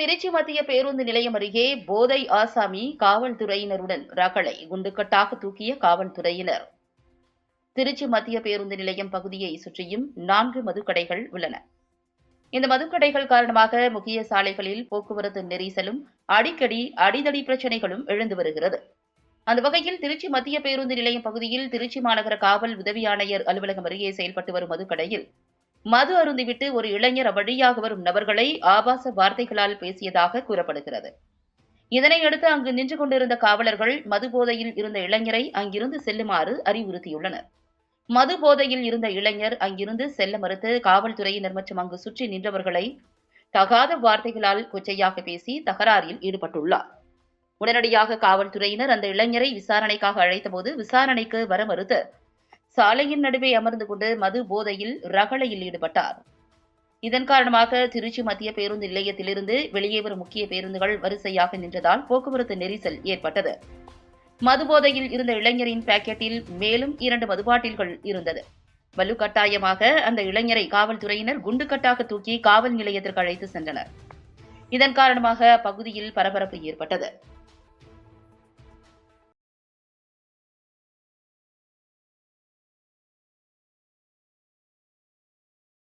திருச்சி மத்திய பேருந்து நிலையம் அருகே போதை ஆசாமி காவல்துறையினருடன் ரகளை குண்டுக்கட்டாக தூக்கிய காவல்துறையினர். திருச்சி மத்திய பேருந்து நிலையம் பகுதியை சுற்றியும் நான்கு மதுக்கடைகள் உள்ளன. இந்த மதுக்கடைகள் காரணமாக முக்கிய சாலைகளில் போக்குவரத்து நெரிசலும் அடிக்கடி அடிதடி பிரச்சினைகளும் எழுந்து வருகிறது. அந்த வகையில் திருச்சி மத்திய பேருந்து நிலையம் பகுதியில் திருச்சி மாநகர காவல் உதவி ஆணையர் அலுவலகம் அருகே செயல்பட்டு வரும் மதுக்கடையில் மது அருந்திவிட்டு ஒரு இளைஞர் அவ்வழியாக வரும் நபர்களை ஆபாச வார்த்தைகளால் பேசியதாக கூறப்படுகிறது. இதனையடுத்து அங்கு நின்று கொண்டிருந்த காவலர்கள் மது போதையில் இருந்த இளைஞரை அங்கிருந்து செல்லுமாறு அறிவுறுத்தியுள்ளனர். மது போதையில் இருந்த இளைஞர் அங்கிருந்து செல்ல மறுத்து காவல்துறையினர் மற்றும் அங்கு சுற்றி நின்றவர்களை தகாத வார்த்தைகளால் கொச்சையாக பேசி தகராறில் ஈடுபட்டுள்ளார். உடனடியாக காவல்துறையினர் அந்த இளைஞரை விசாரணைக்காக அழைத்தபோது விசாரணைக்கு வர மறுத்து சாலையின் நடுவே அமர்ந்து கொண்டு மது போதையில் ரகளையில் ஈடுபட்டார். இதன் காரணமாக திருச்சி மத்திய பேருந்து நிலையத்திலிருந்து வெளியே வரும் முக்கிய பேருந்துகள் வரிசையாக நின்றதால் போக்குவரத்து நெரிசல் ஏற்பட்டது. மது போதையில் இருந்த இளைஞரின் பாக்கெட்டில் மேலும் இரண்டு மதுபாட்டில்கள் இருந்தது. வலுக்கட்டாயமாக அந்த இளைஞரை காவல்துறையினர் குண்டுக்கட்டாக தூக்கி காவல் நிலையத்திற்கு அழைத்து சென்றனர். இதன் காரணமாக அப்பகுதியில் பரபரப்பு ஏற்பட்டது.